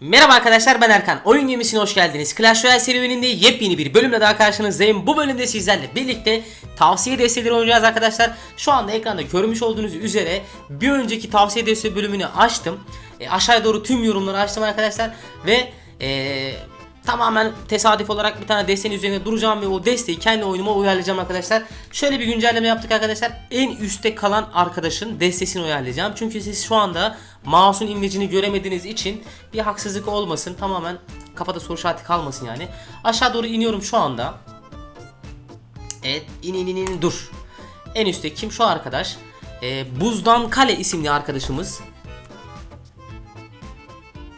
Merhaba arkadaşlar ben Erkan. Oyun gemisine hoş geldiniz. Clash Royale serüveninde yepyeni bir bölümle daha karşınızdayım. Bu bölümde sizlerle birlikte tavsiye desteleri oynayacağız arkadaşlar. Şu anda ekranda görmüş olduğunuz üzere bir önceki tavsiye desteği bölümünü açtım. E, aşağıya doğru tüm yorumları açtım arkadaşlar. Ve e, tamamen tesadüf olarak bir tane desteğin üzerine duracağım ve o desteği kendi oyunuma uyarlayacağım arkadaşlar. Şöyle bir güncelleme yaptık arkadaşlar. En üstte kalan arkadaşın destesini uyarlayacağım. Çünkü siz şu anda mouse'un imlecini göremediğiniz için bir haksızlık olmasın. Tamamen kafada soru işareti kalmasın yani. Aşağı doğru iniyorum şu anda. Evet in in in in dur. En üstte kim şu arkadaş? Ee, Buzdan Kale isimli arkadaşımız.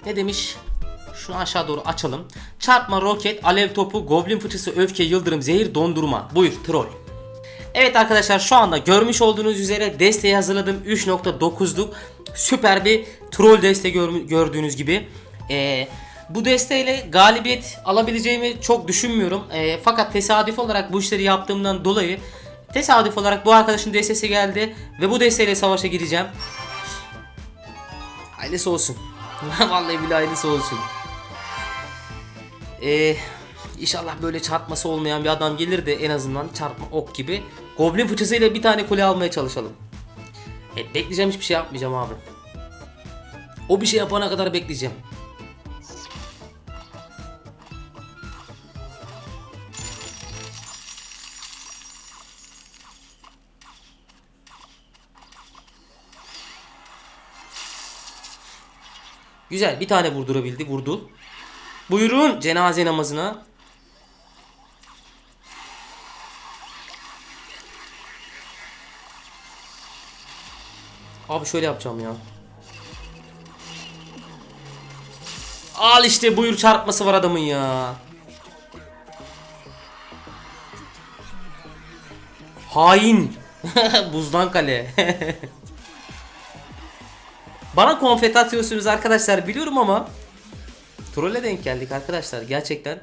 Ne demiş? Şunu aşağı doğru açalım. Çarpma, roket, alev topu, goblin fıçısı, öfke, yıldırım, zehir, dondurma. Buyur troll. Evet arkadaşlar şu anda görmüş olduğunuz üzere desteği hazırladım. 3.9'luk süper bir troll deste gör- gördüğünüz gibi. Ee, bu desteğiyle galibiyet alabileceğimi çok düşünmüyorum. Ee, fakat tesadüf olarak bu işleri yaptığımdan dolayı tesadüf olarak bu arkadaşın destesi geldi ve bu desteğiyle savaşa gireceğim. Hayırlısı olsun. Vallahi billahi hayırlısı olsun. Ee, inşallah böyle çarpması olmayan bir adam gelir de en azından çarpma ok gibi. Goblin fıçısıyla bir tane kule almaya çalışalım. Evet bekleyeceğim hiçbir şey yapmayacağım abi. O bir şey yapana kadar bekleyeceğim. Güzel bir tane vurdurabildi vurdu. Buyurun cenaze namazına. Abi şöyle yapacağım ya. Al işte buyur çarpması var adamın ya. Hain. Buzdan kale. Bana konfet atıyorsunuz arkadaşlar biliyorum ama Trolle denk geldik arkadaşlar gerçekten.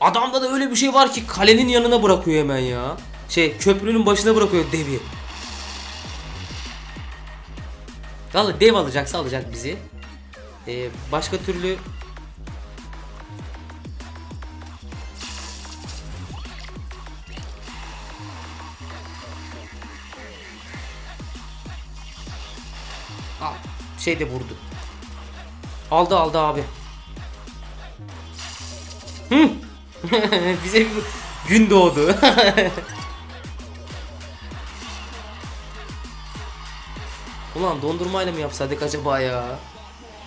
Adamda da öyle bir şey var ki kalenin yanına bırakıyor hemen ya. Şey köprünün başına bırakıyor devi. Valla dev alacaksa alacak bizi. Ee, başka türlü Al, şey de vurdu. Aldı aldı abi. Bize bir gün doğdu. Ulan dondurmayla mı yapsaydık acaba ya?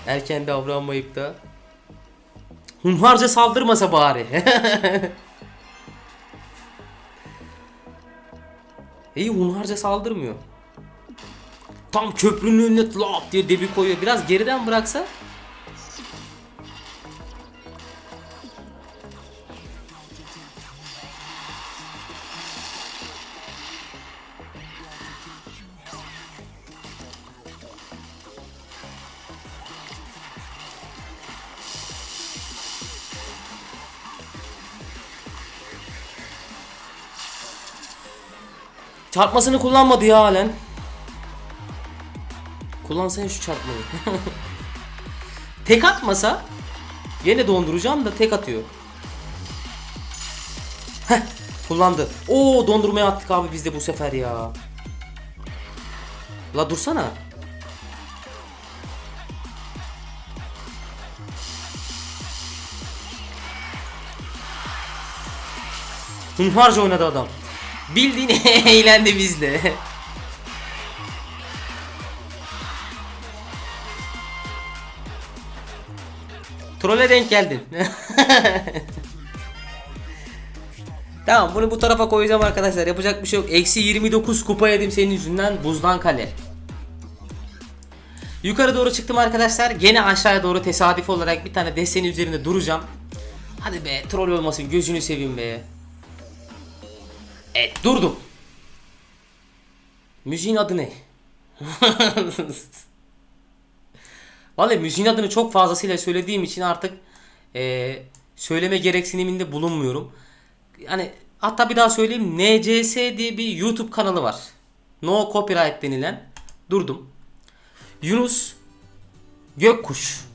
Erken davranmayıp da. Hunharca saldırmasa bari. İyi hunharca saldırmıyor. Tam köprünün önüne lap diye debi koyuyor. Biraz geriden bıraksa. Çarpmasını kullanmadı ya halen. Kullansana şu çarpmayı. tek atmasa yine donduracağım da tek atıyor. Heh, kullandı. Oo dondurmaya attık abi biz de bu sefer ya. La dursana. Hunharca oynadı adam. Bildiğin eğlendi bizle. Trolle denk geldin. tamam bunu bu tarafa koyacağım arkadaşlar. Yapacak bir şey yok. Eksi 29 kupa yedim senin yüzünden buzdan kale. Yukarı doğru çıktım arkadaşlar. Gene aşağıya doğru tesadüf olarak bir tane desenin üzerinde duracağım. Hadi be troll olmasın gözünü seveyim be. Evet durdum. Müziğin adı ne? Vallahi müziğin adını çok fazlasıyla söylediğim için artık eee, söyleme gereksiniminde bulunmuyorum. Yani hatta bir daha söyleyeyim NCS diye bir YouTube kanalı var. No Copyright denilen. Durdum. Yunus Gökkuş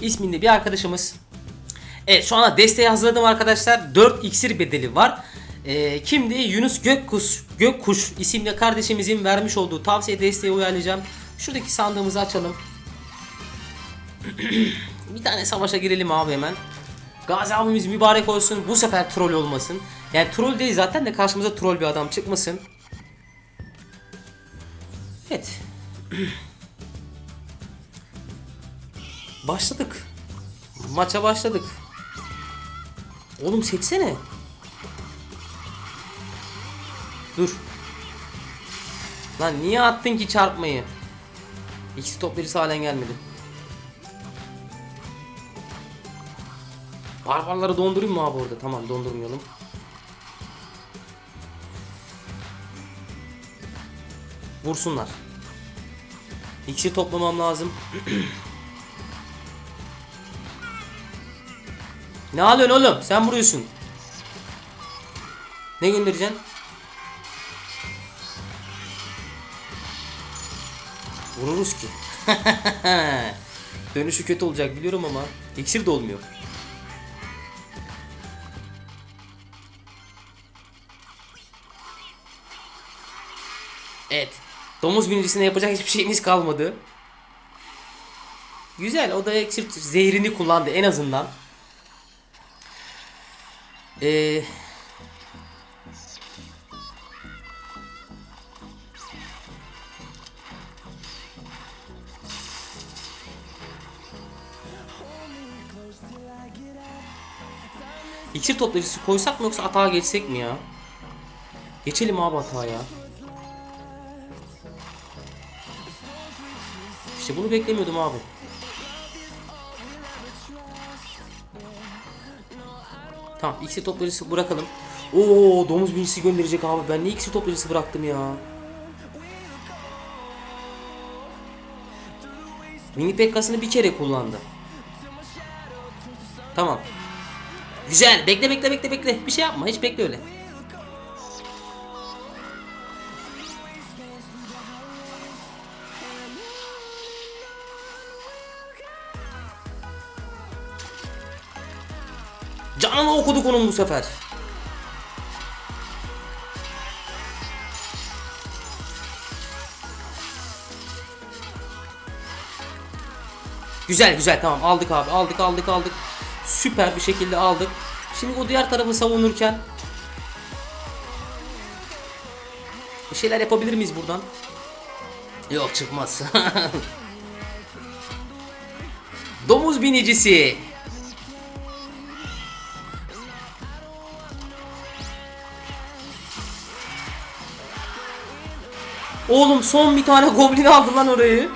isminde bir arkadaşımız. Evet şu anda desteği hazırladım arkadaşlar. 4 iksir bedeli var. Ee, kimdi? Yunus Gökkuş, Gökkuş isimli kardeşimizin vermiş olduğu tavsiye desteği uyarlayacağım. Şuradaki sandığımızı açalım. bir tane savaşa girelim abi hemen. Gazi abimiz mübarek olsun. Bu sefer troll olmasın. Yani troll değil zaten de karşımıza troll bir adam çıkmasın. Evet. Başladık. Maça başladık. Oğlum seksene. Dur. Lan niye attın ki çarpmayı? İkisi top birisi halen gelmedi. Barbarları dondurayım mı abi orada? Tamam dondurmayalım. Vursunlar. İkisi toplamam lazım. ne alıyorsun oğlum? Sen vuruyorsun. Ne göndereceksin? Vururuz ki. Dönüşü kötü olacak biliyorum ama iksir de olmuyor. Evet. Domuz binicisine yapacak hiçbir şeyimiz kalmadı. Güzel. O da iksir zehrini kullandı en azından. Ee, İksir toplayıcısı koysak mı yoksa atağa geçsek mi ya? Geçelim abi atağa ya. İşte bunu beklemiyordum abi. Tamam iksir toplayıcısı bırakalım. Oo domuz binicisi gönderecek abi. Ben niye iksir toplayıcısı bıraktım ya? Mini pekkasını bir kere kullandı. Tamam. Güzel. Bekle bekle bekle bekle. Bir şey yapma. Hiç bekle öyle. Canını okuduk onun bu sefer. Güzel güzel tamam aldık abi aldık aldık aldık. Süper bir şekilde aldık. Şimdi o diğer tarafı savunurken bir şeyler yapabilir miyiz buradan? Yok çıkmaz. Domuz binicisi. Oğlum son bir tane goblin aldı lan orayı.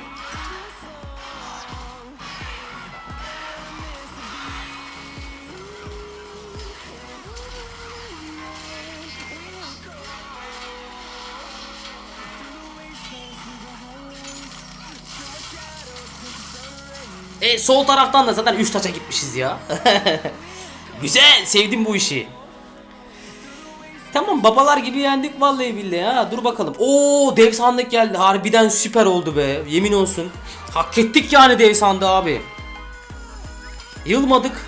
E sol taraftan da zaten 3 taça gitmişiz ya. Güzel, sevdim bu işi. Babalar gibi yendik vallahi billahi ha. Dur bakalım. Oo dev sandık geldi. Harbiden süper oldu be. Yemin olsun. Hak ettik yani dev sandığı abi. Yılmadık.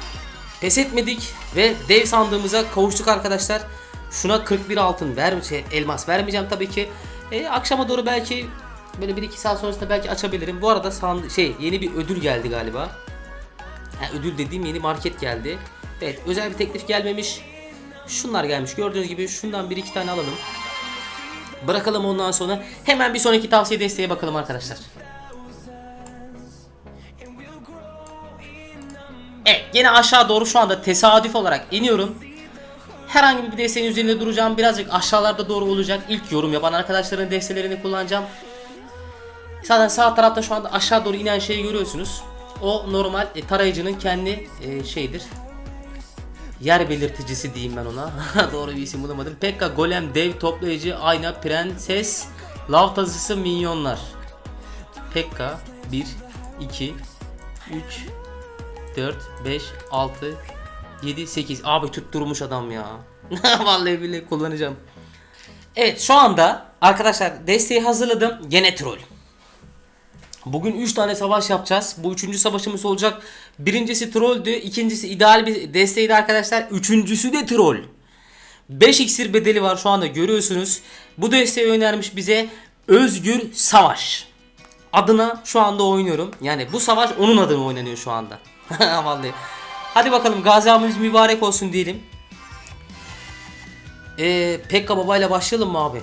Pes etmedik ve dev sandığımıza kavuştuk arkadaşlar. Şuna 41 altın ver şey, elmas vermeyeceğim tabii ki. E, akşama doğru belki böyle 1-2 saat sonrasında belki açabilirim. Bu arada sandı, şey yeni bir ödül geldi galiba. Ha, ödül dediğim yeni market geldi. Evet özel bir teklif gelmemiş. Şunlar gelmiş. Gördüğünüz gibi şundan bir iki tane alalım. Bırakalım ondan sonra hemen bir sonraki tavsiye desteğe bakalım arkadaşlar. Evet yine aşağı doğru şu anda tesadüf olarak iniyorum. Herhangi bir desteğin üzerinde duracağım. Birazcık aşağılarda doğru olacak. İlk yorum yapan arkadaşların destelerini kullanacağım. Zaten sağ tarafta şu anda aşağı doğru inen şeyi görüyorsunuz. O normal e, tarayıcının kendi e, şeyidir. Yer belirticisi diyeyim ben ona. Doğru bir isim bulamadım. Pekka, Golem, Dev, Toplayıcı, Ayna, Prenses, Lav tazısı, Minyonlar. Pekka 1, 2, 3, 4, 5, 6, 7, 8. Abi tutturmuş adam ya. Vallahi billahi kullanacağım. Evet şu anda arkadaşlar desteği hazırladım. Gene troll. Bugün 3 tane savaş yapacağız. Bu üçüncü savaşımız olacak. Birincisi trolldü. ikincisi ideal bir desteğiydi arkadaşlar. Üçüncüsü de troll. 5 iksir bedeli var şu anda görüyorsunuz. Bu desteği önermiş bize Özgür Savaş. Adına şu anda oynuyorum. Yani bu savaş onun adına oynanıyor şu anda. Vallahi. Hadi bakalım Gazi mübarek olsun diyelim. Ee, Pekka Baba ile başlayalım mı abi?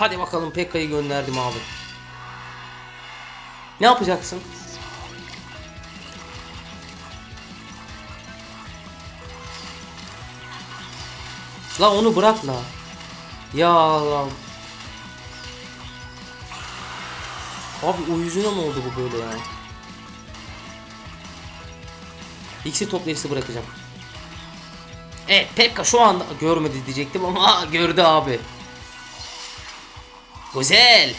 Hadi bakalım Pekka'yı gönderdim abi. Ne yapacaksın? La onu bırak la. Ya Allah. Abi o yüzüne mi oldu bu böyle ya? İkisi toplayıcısı bırakacağım. Evet Pekka şu anda görmedi diyecektim ama gördü abi. Güzel.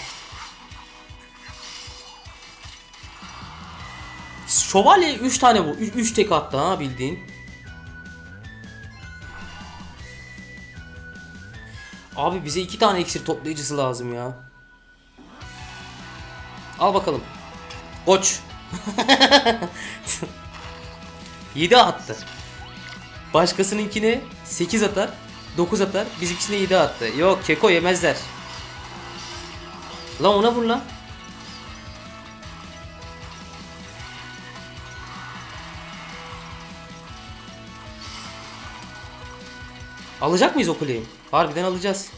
Şövalye 3 tane bu. 3 tek attı ha bildiğin. Abi bize 2 tane iksir toplayıcısı lazım ya. Al bakalım. Koç. 7 attı. Başkasınınkine 8 atar. 9 atar. Bizimkisine 7 attı. Yok keko yemezler. Lan ona vur lan. Alacak mıyız o kuleyi? Harbiden alacağız.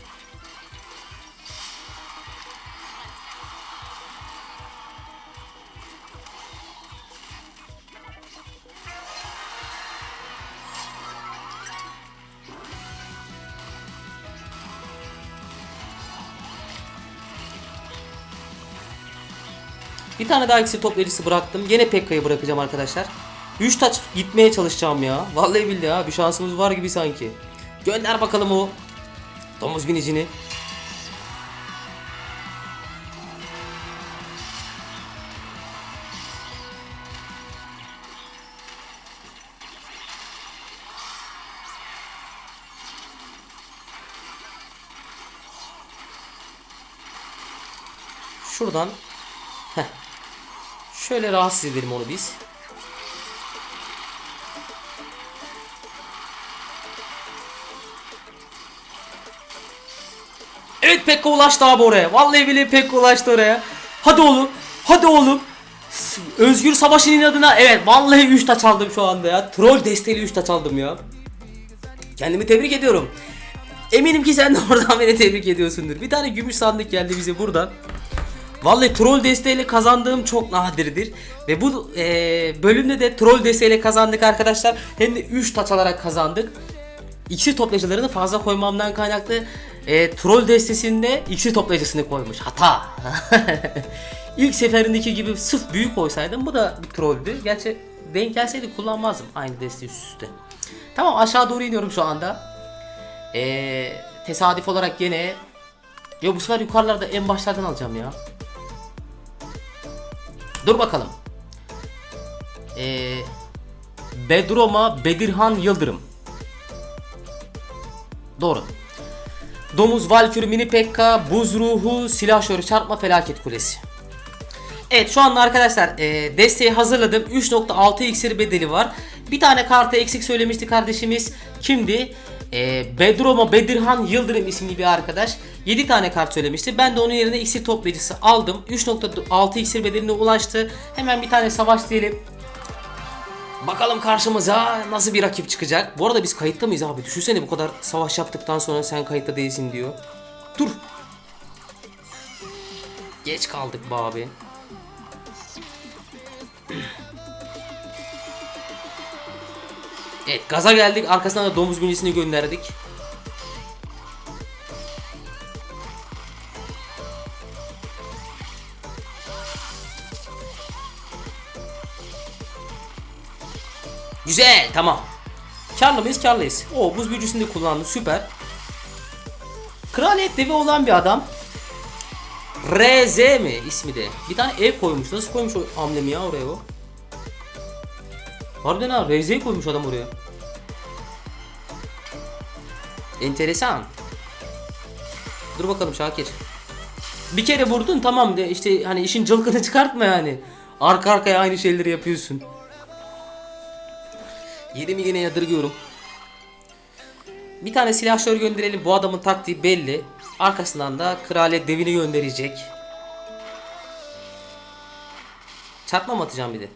Tane daha iksir toplayıcısı bıraktım. Yine Pekka'yı bırakacağım arkadaşlar. 3 taç gitmeye çalışacağım ya. Vallahi billahi ha bir şansımız var gibi sanki. Gönder bakalım o domuz binicini. Şuradan. Şöyle rahatsız edelim onu biz. Evet Pekka ulaştı abi oraya. Vallahi billahi Pekka ulaştı oraya. Hadi oğlum. Hadi oğlum. Özgür Savaş'ın inadına evet vallahi 3 taç aldım şu anda ya. Troll desteğiyle 3 taç aldım ya. Kendimi tebrik ediyorum. Eminim ki sen de oradan beni tebrik ediyorsundur. Bir tane gümüş sandık geldi bize buradan. Vallahi troll desteğiyle kazandığım çok nadirdir. Ve bu e, bölümde de troll desteğiyle kazandık arkadaşlar. Hem de 3 taç alarak kazandık. İksir toplayıcılarını fazla koymamdan kaynaklı e, troll destesinde iksir toplayıcısını koymuş. Hata. İlk seferindeki gibi sırf büyük koysaydım bu da bir trolldü. Gerçi denk gelseydi kullanmazdım aynı desteği üst üste. Tamam aşağı doğru iniyorum şu anda. E, tesadüf olarak yine Yo bu sefer yukarılarda en başlardan alacağım ya. Dur bakalım. Ee, Bedroma Bedirhan Yıldırım. Doğru. Domuz, Valkür, Mini Pekka, Buz Ruhu, Silah Şörü, Çarpma, Felaket Kulesi. Evet şu anda arkadaşlar e, desteği hazırladım. 3.6 iksir bedeli var. Bir tane kartı eksik söylemişti kardeşimiz. Kimdi? E, Bedroma Bedirhan Yıldırım isimli bir arkadaş. 7 tane kart söylemişti. Ben de onun yerine iksir toplayıcısı aldım. 3.6 iksir bedeline ulaştı. Hemen bir tane savaş diyelim. Bakalım karşımıza nasıl bir rakip çıkacak. Bu arada biz kayıtta mıyız abi? Düşünsene bu kadar savaş yaptıktan sonra sen kayıtta değilsin diyor. Dur. Geç kaldık be abi. Evet gaza geldik. Arkasından da domuz binisini gönderdik. Güzel tamam. Karlı mıyız? Karlıyız. O buz büyücüsünü de kullandı. Süper. Kraliyet devi olan bir adam. RZ mi ismi de? Bir tane ev koymuş. Nasıl koymuş o amblemi ya oraya o? Harbiden ha RZ koymuş adam oraya. Enteresan. Dur bakalım Şakir. Bir kere vurdun tamam de işte hani işin cılkını çıkartma yani. Arka arkaya aynı şeyleri yapıyorsun. Yerimi yine yadırgıyorum. Bir tane silahşör gönderelim. Bu adamın taktiği belli. Arkasından da kraliyet devini gönderecek. Çarpma mı atacağım bir de?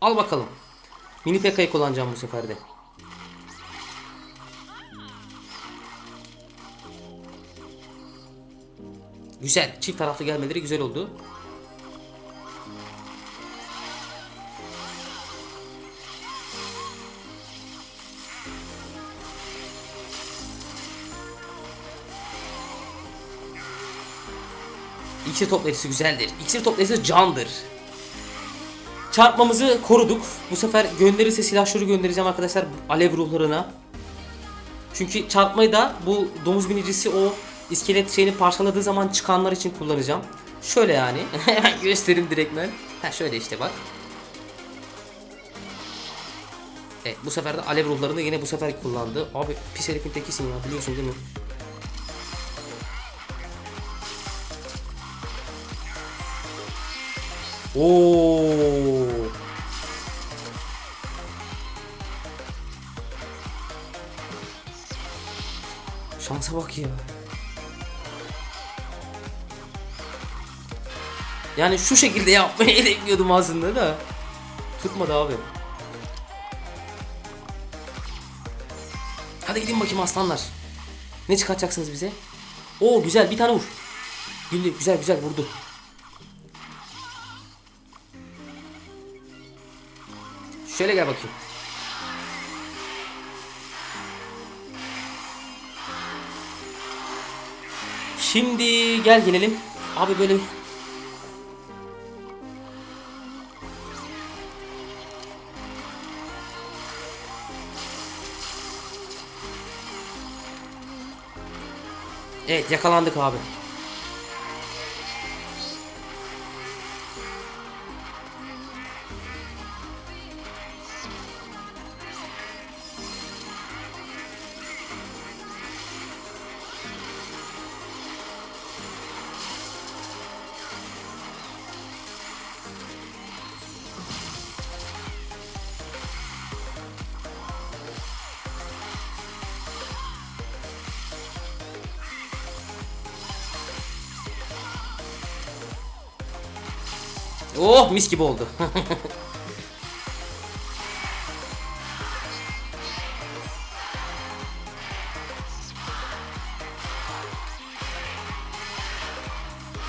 Al bakalım. Mini PK'yı kullanacağım bu sefer de. Güzel. Çift taraflı gelmeleri güzel oldu. İksir toplayıcısı güzeldir. İksir toplayıcısı candır. Çarpmamızı koruduk. Bu sefer gönderirse silahşörü göndereceğim arkadaşlar alev ruhlarına. Çünkü çarpmayı da bu domuz binicisi o iskelet şeyini parçaladığı zaman çıkanlar için kullanacağım. Şöyle yani. Göstereyim direktmen. Ha şöyle işte bak. Evet bu sefer de alev ruhlarını yine bu sefer kullandı. Abi pis herifin tekisin ya biliyorsun değil mi? Oo. Şansa bak ya. Yani şu şekilde yapmayı bekliyordum aslında da. Tutmadı abi. Hadi gidin bakayım aslanlar. Ne çıkartacaksınız bize? Oo güzel bir tane vur. Güldü güzel güzel vurdu. Şöyle gel bakayım. Şimdi gel gelelim. Abi böyle Evet yakalandık abi. Oh mis gibi oldu.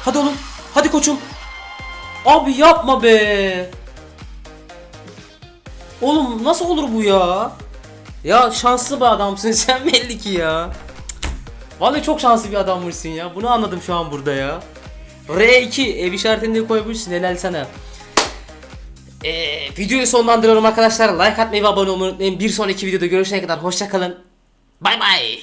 Hadi oğlum. Hadi koçum. Abi yapma be. Oğlum nasıl olur bu ya? Ya şanslı bir adamsın sen belli ki ya. Vallahi çok şanslı bir adammışsın ya. Bunu anladım şu an burada ya. R2 ev işaretini de koymuşsun helal sana. Ee, videoyu sonlandırıyorum arkadaşlar. Like atmayı ve abone olmayı unutmayın. Bir sonraki videoda görüşene kadar hoşçakalın. Bay bay.